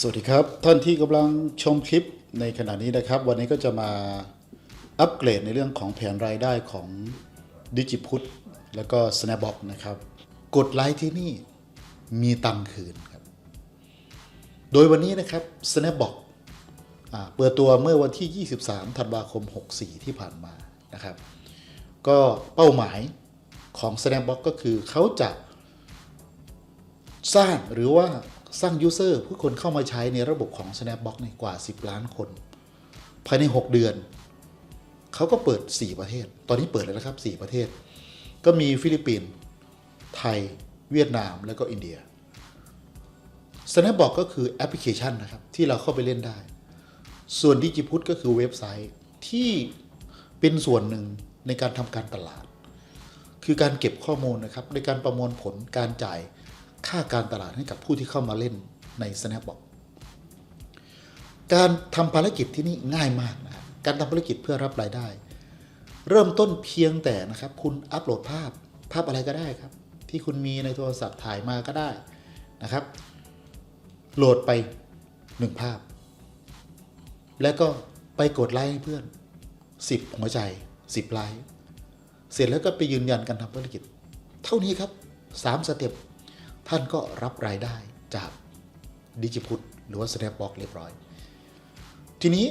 สวัสดีครับ ท่านที่กำลังชมคลิปในขณะนี้นะครับ วันนี้ก็จะมาอัปเกรดในเรื่องของแผนรายได้ของดิจิพุทแล้วก็ Snapbox นะครับ กดไลค์ที่นี่มีตังคืนครับ โดยวันนี้นะครับ Snapbox อ่าเปิดตัวเมื่อวันที่ 23 ธันวาคม 64 ที่ผ่านมานะครับ ก็เป้าหมายของ Snapbox ก็คือเขาจะสร้างหรือว่า สร้างยูเซอร์ผู้คนเข้ามาใช้ในระบบของ Snapbox ในกว่า 10 ล้านคน ภายใน 6 เดือน เขาก็เปิด 4 ประเทศ ตอนนี้เปิดแล้วนะครับ 4 ประเทศ ก็มีฟิลิปปินส์ไทย เวียดนามแล้วก็อินเดีย Snapbox ก็คือแอปพลิเคชันนะครับ ที่เราเข้าไปเล่นได้ ส่วนดิจิพุทก็คือเว็บไซต์ที่เป็นส่วนหนึ่งในการทำการตลาด คือการเก็บข้อมูลนะครับในการประมวลผลการจ่าย ค่าการตลาดให้กับผู้ที่เข้ามาเล่นใน Snapbox การทำภารกิจที่นี่ง่ายมากนะครับการทำภารกิจเพื่อรับรายได้ เริ่มต้นเพียงแต่นะครับ คุณอัปโหลดภาพภาพอะไรก็ได้ครับ ที่คุณมีในโทรศัพท์ถ่ายมาก็ได้นะครับ โหลดไปหนึ่งภาพ แล้วก็ไปกดไลค์ให้เพื่อน 10 หัวใจ 10 ไลค์เสร็จแล้วก็ไปยืนยันการทำธุรกิจ เท่านี้ครับ 3 สเต็ป ท่านก็รับรายได้จากดิจิพุทหรือว่า Snapbox เรียบร้อย ทีนี้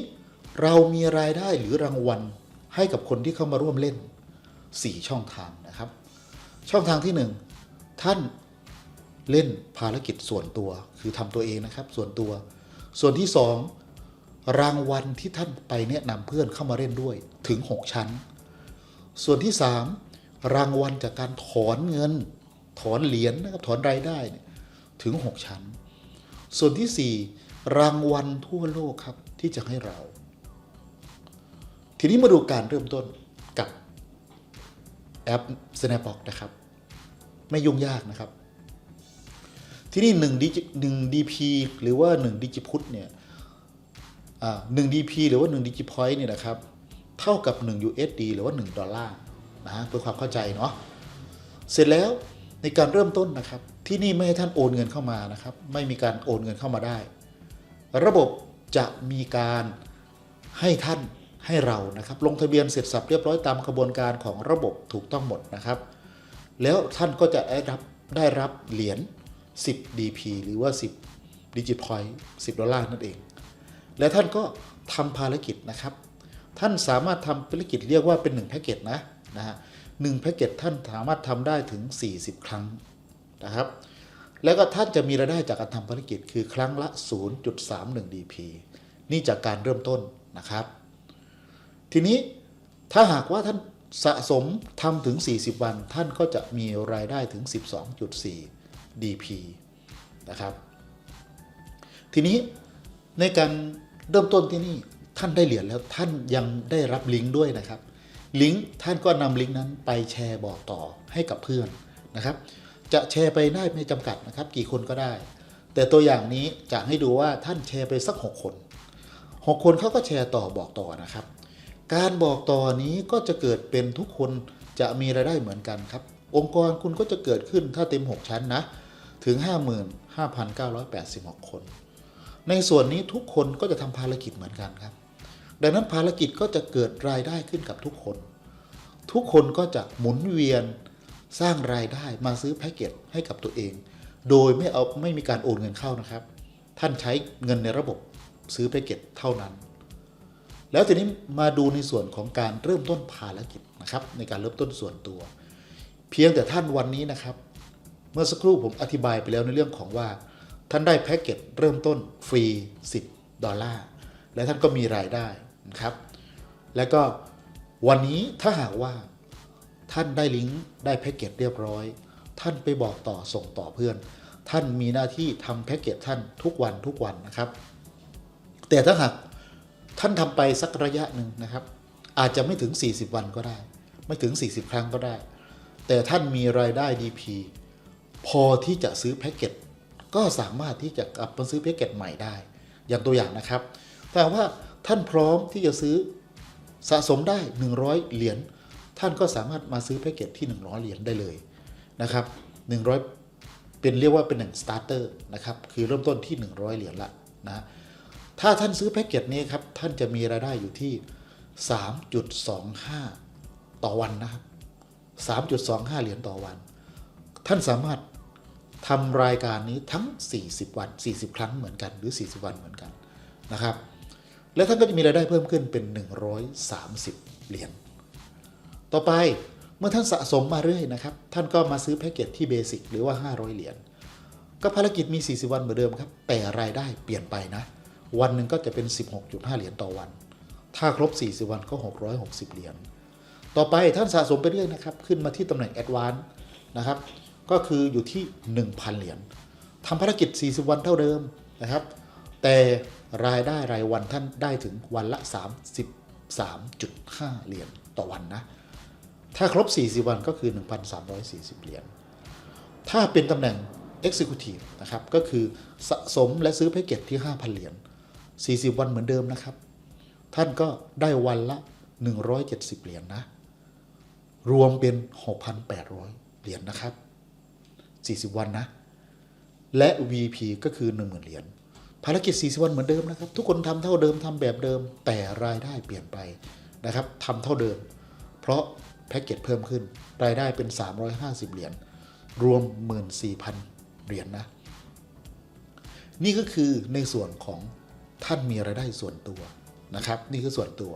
เรามีรายได้หรือรางวัลให้กับคนที่เข้ามาร่วมเล่น 4 ช่องทางนะครับ ช่องทางที่ 1 ท่านเล่นภารกิจส่วนตัวคือทำตัวเองนะครับ ส่วนตัว ส่วนที่ 2 รางวัลที่ท่านไปแนะนำเพื่อนเข้ามาเล่นด้วยถึง 6 ชั้น ส่วนที่ 3 รางวัลจากการถอนเงิน ถอนเหรียญนะครับถอนรายได้ถึง 6 ชั้น ส่วนทีสี่ 4 รางวัลทั่วโลกครับที่จะให้เรา ทีนี้มาดูการเริ่มต้นกับแอป Snapbox นะครับ ไม่ยุ่งยากนะครับ ที่นี่1ดิหนึ่ง DP หรือว่า1ดิจิพุทเนี่ยอ่า1 DP หรือว่า1ดิจิพอยต์เนี่ยนะครับ เท่ากับ 1 USD หรือว่า 1 ดอลลาร์นะเพื่อความเข้าใจเนาะเสร็จแล้ว ในการเริ่มต้นนะครับ ที่นี่ไม่ให้ท่านโอนเงินเข้ามานะครับ ไม่มีการโอนเงินเข้ามาได้ ระบบจะมีการให้ท่านให้เรานะครับ ลงทะเบียนเสร็จสับเรียบร้อยตามกระบวนการของระบบถูกต้องหมดนะครับ แล้วท่านก็จะได้รับได้รับเหรียญ10 DP หรือว่า 10 Digit Point 10 ดอลลาร์นั่นเอง และท่านก็ทำภารกิจนะครับ ท่านสามารถทำภารกิจเรียกว่าเป็น1แพ็กเกจนะนะฮะ หนึ่งแพ็กเกจท่านสามารถทำได้ถึง 40 ครั้งนะครับ แล้วก็ท่านจะมีรายได้จากการทำภารกิจคือครั้งละ 0.31 DP นี่จากการเริ่มต้นนะครับ ทีนี้ถ้าหากว่าท่านสะสมทำถึง 40 วัน ท่านก็จะมีรายได้ถึง 12.4 DP นะครับ ทีนี้ในการเริ่มต้นที่นี่ท่านได้เหรียญแล้วท่านยังได้รับลิงก์ด้วยนะครับ ลิงก์ท่านก็นำลิงก์นั้นไปแชร์บอกต่อให้กับเพื่อนนะครับ จะแชร์ไปได้ไม่จำกัดนะครับ กี่คนก็ได้ แต่ตัวอย่างนี้จะให้ดูว่าท่านแชร์ไปสัก 6 คน 6 คนเขาก็แชร์ต่อบอกต่อนะครับ การบอกต่อนี้ก็จะเกิดเป็นทุกคนจะมีรายได้เหมือนกันครับ องค์กรคุณก็จะเกิดขึ้นถ้าเต็ม 6 ชั้นนะ ถึง 55,986 คน ในส่วนนี้ทุกคนก็จะทำภารกิจเหมือนกันครับ ดังนั้นภารกิจก็จะเกิดรายได้ขึ้นกับทุกคน ทุกคนก็จะหมุนเวียนสร้างรายได้มาซื้อแพ็กเกจให้กับตัวเอง โดยไม่เอาไม่มีการโอนเงินเข้านะครับ ท่านใช้เงินในระบบซื้อแพ็กเกจเท่านั้น แล้วทีนี้มาดูในส่วนของการเริ่มต้นภารกิจนะครับ ในการเริ่มต้นส่วนตัว เพียงแต่ท่านวันนี้นะครับ เมื่อสักครู่ผมอธิบายไปแล้วในเรื่องของว่า ท่านได้แพ็กเกจเริ่มต้นฟรี 10 ดอลลาร์และท่านก็มีรายได้ นะครับ แล้วก็วันนี้ถ้าหากว่าท่านได้ลิงก์ได้แพ็กเกจเรียบร้อย ท่านไปบอกต่อส่งต่อเพื่อน ท่านมีหน้าที่ทำแพ็กเกจท่านทุกวันทุกวันนะครับ แต่ถ้าหากท่านทำไปสักระยะหนึ่งนะครับ อาจจะไม่ถึง 40 วันก็ได้ ไม่ถึง 40 ครั้งก็ได้ แต่ท่านมีรายได้ DP พอที่จะซื้อแพ็กเกจก็สามารถที่จะกลับมาซื้อแพ็กเกจใหม่ได้ อย่างตัวอย่างนะครับถ้าหากว่า ท่านพร้อมที่จะซื้อสะสมได้ 100 เหรียญท่านก็สามารถมาซื้อแพ็กเกจที่ 100 เหรียญได้เลยนะครับ100 เป็นเรียกว่าเป็นหนึ่งสตาร์เตอร์นะครับคือเริ่มต้นที่ 100 เหรียญละนะถ้าท่านซื้อแพ็กเกจนี้ครับท่านจะมีรายได้อยู่ที่ 3.25 ต่อวันนะครับ 3.25 เหรียญต่อวัน ท่านสามารถทำรายการนี้ทั้ง 40 วัน 40 ครั้งเหมือนกัน หรือ 40 วันเหมือนกันนะครับ และท่านก็จะมีรายได้เพิ่มขึ้นเป็น 130 เหรียญ ต่อไปเมื่อท่านสะสมมาเรื่อยนะครับ ท่านก็มาซื้อแพ็กเกจที่เบสิกหรือว่า 500 เหรียญ ก็ภารกิจมี 40 วันเหมือนเดิมครับ แต่รายได้เปลี่ยนไปนะ วันหนึ่งก็จะเป็น 16.5 เหรียญต่อวัน ถ้าครบ 40 วันก็ 660 เหรียญ ต่อไปท่านสะสมไปเรื่อยนะครับ ขึ้นมาที่ตำแหน่งแอดวานซ์นะครับ ก็คืออยู่ที่ 1,000 เหรียญทำภารกิจ 40 วันเท่าเดิมนะครับ แต่ รายได้รายวันท่านได้ถึงวันละ 33.5 เหรียญต่อวันนะ ถ้าครบ 40 วันก็คือ 1,340 เหรียญ ถ้าเป็นตำแหน่ง Executive นะครับ ก็คือสะสมและซื้อแพ็กเกจที่ 5,000 เหรียญ 40 วันเหมือนเดิมนะครับ ท่านก็ได้วันละ 170 เหรียญนะรวมเป็น 6,800 เหรียญนะครับ 40 วันนะ และ VP ก็คือ 10,000 เหรียญ ภารกิจ 40 วันเหมือนเดิมนะครับ ทุกคนทำเท่าเดิมทำแบบเดิม แต่รายได้เปลี่ยนไปนะครับทำเท่าเดิม เพราะแพ็กเกจเพิ่มขึ้น รายได้เป็น 350 เหรียญรวม 14,000 เหรียญนะนี่ก็คือในส่วนของท่านมีรายได้ส่วนตัวนะครับ นี่คือส่วนตัว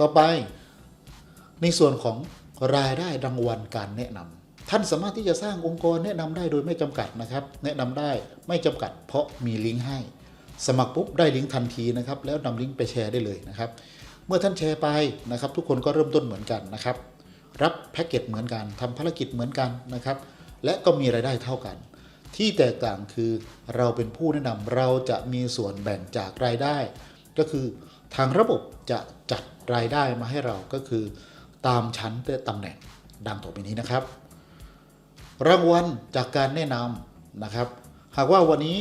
ต่อไปในส่วนของรายได้รางวัลการแนะนำ ท่านสามารถที่จะสร้างองค์กรแนะนำได้โดยไม่จำกัดนะครับ แนะนำได้ไม่จำกัด เพราะมีลิงก์ให้ สมัครปุ๊บได้ลิงก์ทันทีนะครับ แล้วนำลิงก์ไปแชร์ได้เลยนะครับ เมื่อท่านแชร์ไปนะครับ ทุกคนก็เริ่มต้นเหมือนกันนะครับ รับแพ็กเกจเหมือนกันทำภารกิจเหมือนกันนะครับ และก็มีรายได้เท่ากัน ที่แตกต่างคือเราเป็นผู้แนะนำเราจะมีส่วนแบ่งจากรายได้ ก็คือทางระบบจะจัดรายได้มาให้เราก็คือ ตามชั้นและตำแหน่งดังต่อไปนี้นะครับ รางวัลจากการแนะนำนะครับ หากว่าวันนี้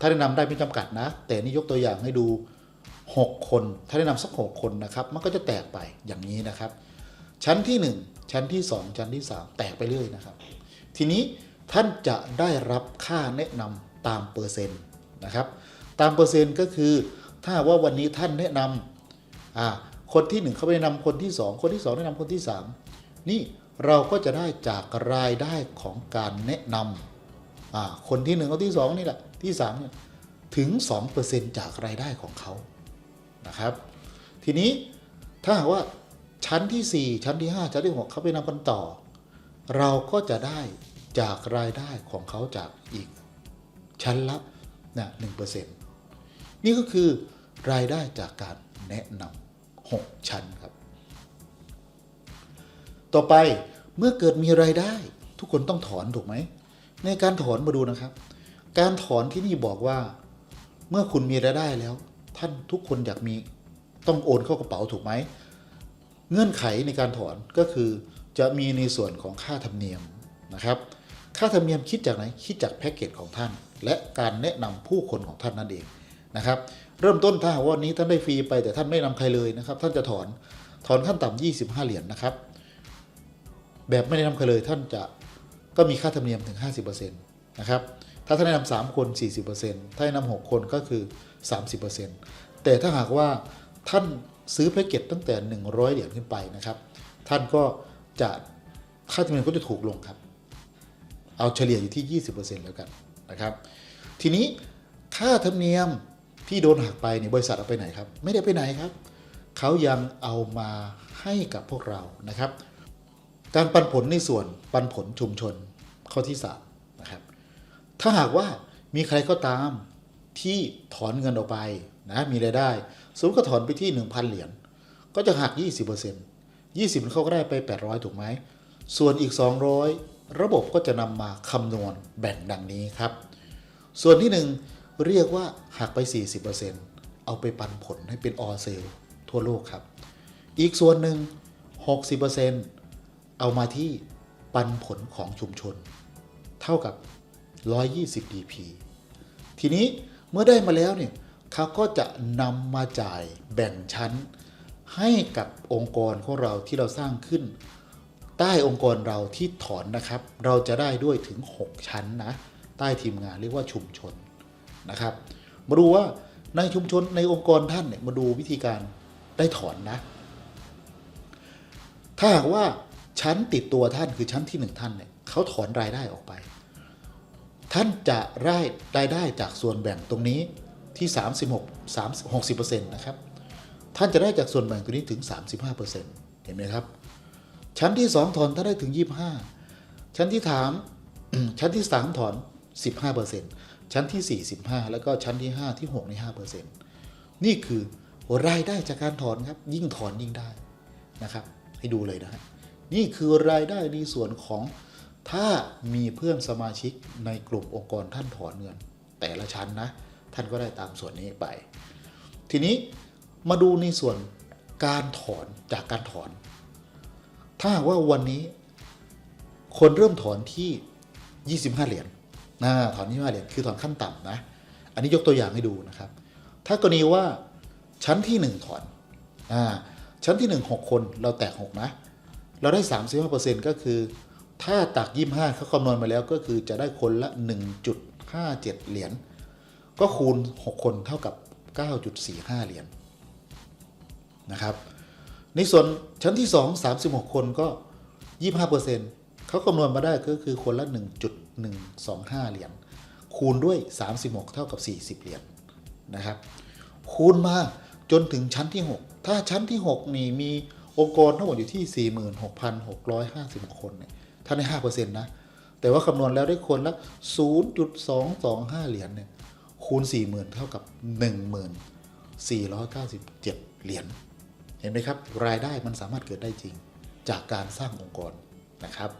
ถ้าแนะนำได้ไม่จำกัดนะ แต่นี่ยกตัวอย่างให้ดู 6 คน ถ้าแนะนำสัก 6 คนนะครับ มันก็จะแตกไปอย่างนี้นะครับ ชั้นที่ 1 ชั้นที่ 2 ชั้นที่ 3 แตกไปเรื่อยนะครับ ทีนี้ท่านจะได้รับค่าแนะนำตามเปอร์เซ็นต์นะครับ ตามเปอร์เซ็นต์ก็คือ ถ้าว่าวันนี้ท่านแนะนำคนที่ 1 เขาไปแนะนำคนที่ 2 คนที่ 2 แนะนำคนที่ 3 นี่ เราก็จะได้จากรายได้ของการแนะนำคนที่1คนที่2นี่แหละที่3เนี่ยถึง 2%จากรายได้ของเขานะครับ ทีนี้ถ้าหากว่าชั้นที่ 4 ชั้นที่ 5 ชั้นที่ 6เขาไปนำกันต่อ เราก็จะได้จากรายได้ของเขาจากอีก ชั้นละนะหนึ่งเปอร์เซ็นต์นี่ก็คือรายได้จากการแนะนำหกชั้นครับ ต่อไปเมื่อเกิดมีรายได้ ทุกคนต้องถอนถูกไหม ในการถอนมาดูนะครับ การถอนที่นี่บอกว่า เมื่อคุณมีรายได้แล้ว ท่านทุกคนอยากมีต้องโอนเข้ากระเป๋าถูกไหม เงื่อนไขในการถอนก็คือจะมีในส่วนของค่าธรรมเนียมนะครับ ค่าธรรมเนียมคิดจากไหนคิดจากแพ็กเกจของท่าน และการแนะนำผู้คนของท่านนั่นเองนะครับ เริ่มต้นถ้าหากว่าวันนี้ท่านได้ฟรีไปแต่ท่านไม่นำใครเลยนะครับ ท่านจะถอนถอนขั้นต่ำ25 เหรียญนะครับ แบบไม่ได้นำใครเลยท่านจะก็มีค่าธรรมเนียมถึง 50%นะครับถ้าท่านแนะนำ3คน 40%ถ้าแนะนำ6คนก็คือ 30%แต่ถ้าหากว่าท่านซื้อแพ็กเกจตั้งแต่ 100 เหรียญขึ้นไปนะครับ ท่านก็จะค่าธรรมเนียมก็จะถูกลงครับ เอาเฉลี่ยอยู่ที่ 20%แล้วกันนะครับ ทีนี้ค่าธรรมเนียมที่โดนหักไปเนี่ยบริษัทเอาไปไหนครับ ไม่ได้ไปไหนครับ เขายังเอามาให้กับพวกเรานะครับ การปันผลในส่วนปันผลชุมชนข้อที่3นะครับถ้าหากว่ามีใครก็ตามที่ถอนเงินออกไปนะมีรายได้สมมติก็ถอนไปที่ 1,000 เหรียญก็จะหัก 20% 20เขาก็ได้ไป 800 ถูกไหม ส่วนอีก 200 ระบบก็จะนำมาคำนวณแบ่งดังนี้ครับ ส่วนที่ 1 เรียกว่าหักไป 40%เอาไปปันผลให้เป็นออเซลทั่วโลกครับ อีกส่วนหนึ่ง 60% เอามาที่ปันผลของชุมชน เท่ากับ 120 DP ทีนี้เมื่อได้มาแล้วเนี่ยเขาก็จะนำมาจ่ายแบ่งชั้น ให้กับองค์กรของเราที่เราสร้างขึ้น ใต้องค์กรเราที่ถอนนะครับ เราจะได้ด้วยถึง 6 ชั้นนะ ใต้ทีมงานเรียกว่าชุมชนนะครับ มาดูว่าในชุมชนในองค์กรท่านเนี่ยมาดูวิธีการได้ถอนนะ ถ้าหากว่า ชั้นติดตัวท่านคือชั้นที่หนึ่งท่านเนี่ยเขาถอนรายได้ออกไป ท่านจะได้รายได้จากส่วนแบ่งตรงนี้ที่ 36 3 60%นะครับ ท่านจะได้จากส่วนแบ่งตรงนี้ถึง 35%เห็นไหมครับ ชั้นที่ 2 ถอนถ้าได้ถึง 25 ชั้นที่ถามชั้นที่ 3 ถอน 15%ชั้นที่ 4 15 แล้วก็ชั้นที่ 5 ที่6ใน5%นี่คือรายได้จากการถอนครับยิ่งถอนยิ่งได้นะครับ ให้ดูเลยนะฮะ นี่คือรายได้ในส่วนของถ้ามีเพื่อนสมาชิกในกลุ่มองค์กรท่านถอนเงิน แต่ละชั้นนะ ท่านก็ได้ตามส่วนนี้ไป ทีนี้มาดูในส่วนการถอนจากการถอน ถ้าว่าวันนี้ คนเริ่มถอนที่ 25 เหรียญนะถอน25เหรียญคือถอนขั้นต่ำนะ อันนี้ยกตัวอย่างให้ดูนะครับ ถ้ากรณีว่าชั้นที่ 1 ถอนอ่าชั้นที่ 1 6 คนเราแตก 6 นะ เราได้ 35%ก็คือ ถ้าตัก 25เขาคำนวณมาแล้วก็คือจะได้คนละ 1.57 เหรียญก็คูณ 6 คนเท่ากับ 9.45 เหรียญนะครับ ในส่วนชั้นที่ 2 36 คนก็ 25%เขาคำนวณมาได้ก็คือคนละ 1.125 เหรียญคูณด้วย 36 เท่ากับ 40 เหรียญนะครับ คูณมาจนถึงชั้นที่ 6 ถ้าชั้นที่ 6 นี่มี องค์กรทั้งหมดอยู่ที่ 46,650 คนเนี่ยถ้าใน5%นะ แต่ว่าคำนวณแล้วได้คนละ 0.225 เหรียญเนี่ยคูณ 40,000 เท่ากับ 1497 เหรียญเห็นไหมครับ รายได้มันสามารถเกิดได้จริงจากการสร้างองค์กรนะครับ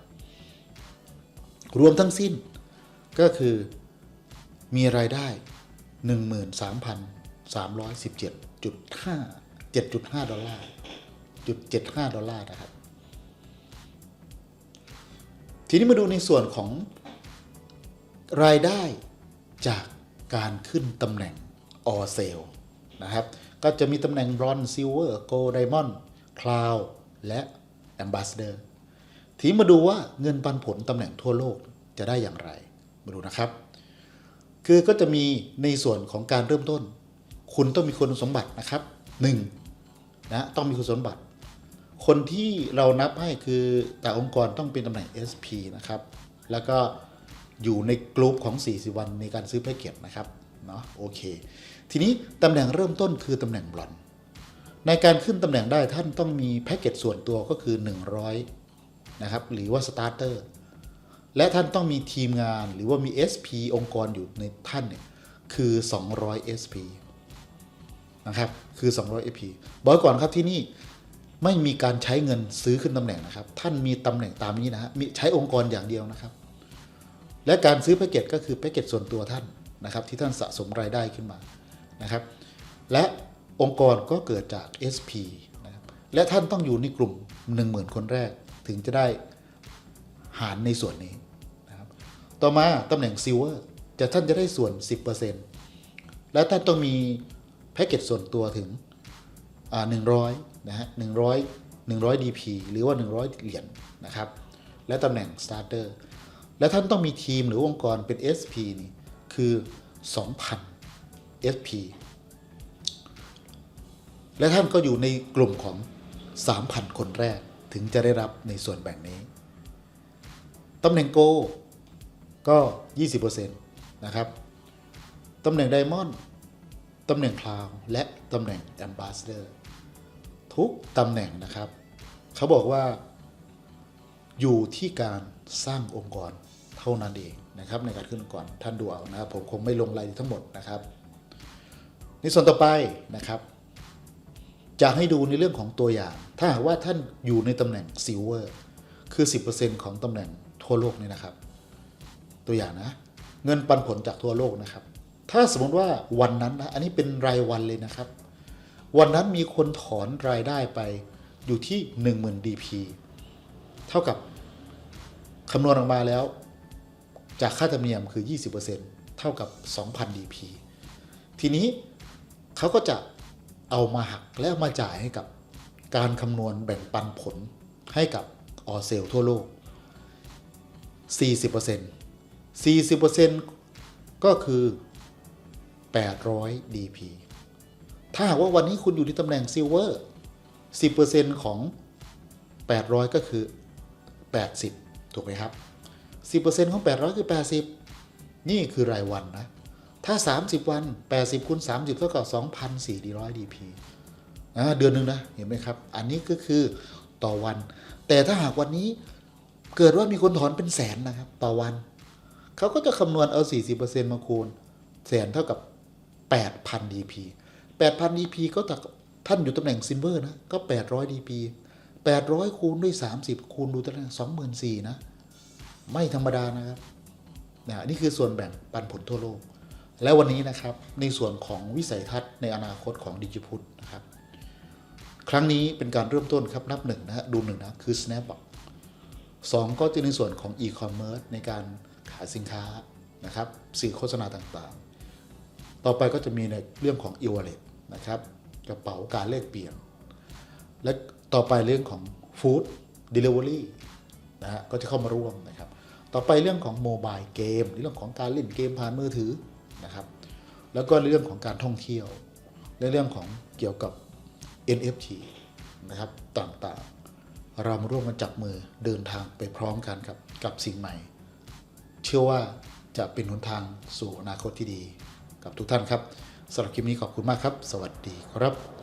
รวมทั้งสิ้นก็คือมีรายได้ 13,317.5 7.5 ดอลลาร์ จุด75 ดอลลาร์นะครับ ทีนี้มาดูในส่วนของรายได้จากการขึ้นตำแหน่งออเซลนะครับ ก็จะมีตำแหน่งบรอนซ์ซิลเวอร์โกลไดมอนด์คลาวและแอมบาสเดอร์ทีมาดูว่าเงินปันผลตำแหน่งทั่วโลกจะได้อย่างไร มาดูนะครับ คือก็จะมีในส่วนของการเริ่มต้น คุณต้องมีคุณสมบัตินะครับหนึ่งนะต้องมีคุณสมบัติ คนที่เรานับให้คือแต่องค์กรต้องเป็นตำแหน่ง SP นะครับ แล้วก็อยู่ในกลุ่มของ 40 วันในการซื้อแพ็กเกจนะครับเนาะโอเค ทีนี้ตำแหน่งเริ่มต้นคือตำแหน่งบลอน ในการขึ้นตำแหน่งได้ท่านต้องมีแพ็กเกจส่วนตัวก็คือ 100 นะครับ หรือว่าสตาร์เตอร์และท่านต้องมีทีมงานหรือว่ามี SP องค์กรอยู่ในท่านเนี่ยคือ 200 SP นะครับ คือ 200 SP บอกก่อนครับที่นี่ ไม่มีการใช้เงินซื้อขึ้นตำแหน่งนะครับ ท่านมีตำแหน่งตามนี้นะฮะมีใช้องค์กรอย่างเดียวนะครับ และการซื้อแพ็กเกจก็คือแพ็กเกจส่วนตัวท่านนะครับ ที่ท่านสะสมรายได้ขึ้นมานะครับ และองค์กรก็เกิดจาก SP นะครับและท่านต้องอยู่ในกลุ่ม 10,000 คนแรก ถึงจะได้หารในส่วนนี้นะครับ ต่อมาตำแหน่งซิลเวอร์จะท่านจะได้ส่วน 10%และท่านต้องมีแพ็กเกจส่วนตัวถึงอ่า100 นะฮะ100 100 DP หรือว่า 100 เหรียญนะครับ และตำแหน่ง Starter และท่านต้องมีทีมหรือองค์กรเป็น SP นี่คือ 2,000 SP และท่านก็อยู่ในกลุ่มของ 3,000 คนแรกถึงจะได้รับในส่วนแบ่งนี้ ตำแหน่งโกก็ 20%นะครับ ตำแหน่งไดมอนด์ ตำแหน่งคลาวและตำแหน่งแอมบาสเดอร์ ทุกตำแหน่งนะครับ เขาบอกว่า อยู่ที่การสร้างองค์กรเท่านั้นเองนะครับ ในการขึ้นองค์กรท่านดูเอานะครับ ผมคงไม่ลงรายละเอียดทั้งหมดนะครับ ในส่วนต่อไปนะครับ จะให้ดูในเรื่องของตัวอย่าง ถ้าหากว่าท่านอยู่ในตำแหน่งซิลเวอร์คือ 10%ของตำแหน่งทั่วโลกนี่นะครับ ตัวอย่างนะ เงินปันผลจากทั่วโลกนะครับ ถ้าสมมติว่าวันนั้นนะอันนี้เป็นรายวันเลยนะครับ วันนั้นมีคนถอนรายได้ไปอยู่ที่ 10,000 DP เท่ากับคำนวณออกมาแล้ว จากค่าธรรมเนียมคือ 20%เท่ากับ 2,000 DP ทีนี้เขาก็จะเอามาหักและเอามาจ่ายให้กับการคำนวณแบ่งปันผลให้กับออเซลทั่วโลก 40% 40%ก็คือ 800 DP ถ้าหากว่าวันนี้คุณอยู่ในตำแหน่งซิลเวอร์10%ของ 800 ก็คือ 80 ถูกไหมครับ 10%ของ 800 คือ 80 นี่คือรายวันนะ ถ้า 30 วัน 80คูณ30 เท่ากับ 2,400 DP อ่าเดือนหนึ่งนะ เห็นไหมครับ อันนี้ก็คือต่อวัน แต่ถ้าหากวันนี้เกิดว่ามีคนถอนเป็นแสนนะครับ ต่อวัน เขาก็จะคำนวณเอา 40%มาคูณ แสนเท่ากับ 8,000 DP 8,000 DP ก็ตักท่านอยู่ตำแหน่งซิลเวอร์นะ ก็ 800 DP 800 คูณด้วย 30 คูณดูตำแหน่ง24,000นะ ไม่ธรรมดานะครับนะนี่คือส่วนแบ่งปันผลทั่วโลก และวันนี้นะครับในส่วนของวิสัยทัศน์ในอนาคตของดิจิพุทนะครับ ครั้งนี้เป็นการเริ่มต้นครับนับหนึ่งนะฮะดูหนึ่งนะคือ snap สองก็จะในส่วนของ e-commerce ในการขายสินค้านะครับสื่อโฆษณาต่างๆ ต่อไปก็จะมีในเรื่องของ e-wallet นะครับกระเป๋าการเลขเปลี่ยน และต่อไปเรื่องของ food delivery นะฮะก็จะเข้ามาร่วมนะครับ ต่อไปเรื่องของโมบายเกมเรื่องของการเล่นเกมผ่านมือถือนะครับ แล้วก็เรื่องของการท่องเที่ยวและเรื่องของเกี่ยวกับ NFT นะครับต่างๆ เรามาร่วมกันจับมือเดินทางไปพร้อมกันครับกับสิ่งใหม่ เชื่อว่าจะเป็นหนทางสู่อนาคตที่ดี กับทุกท่านครับสำหรับคลิปนี้ขอบคุณมากครับ สวัสดีครับ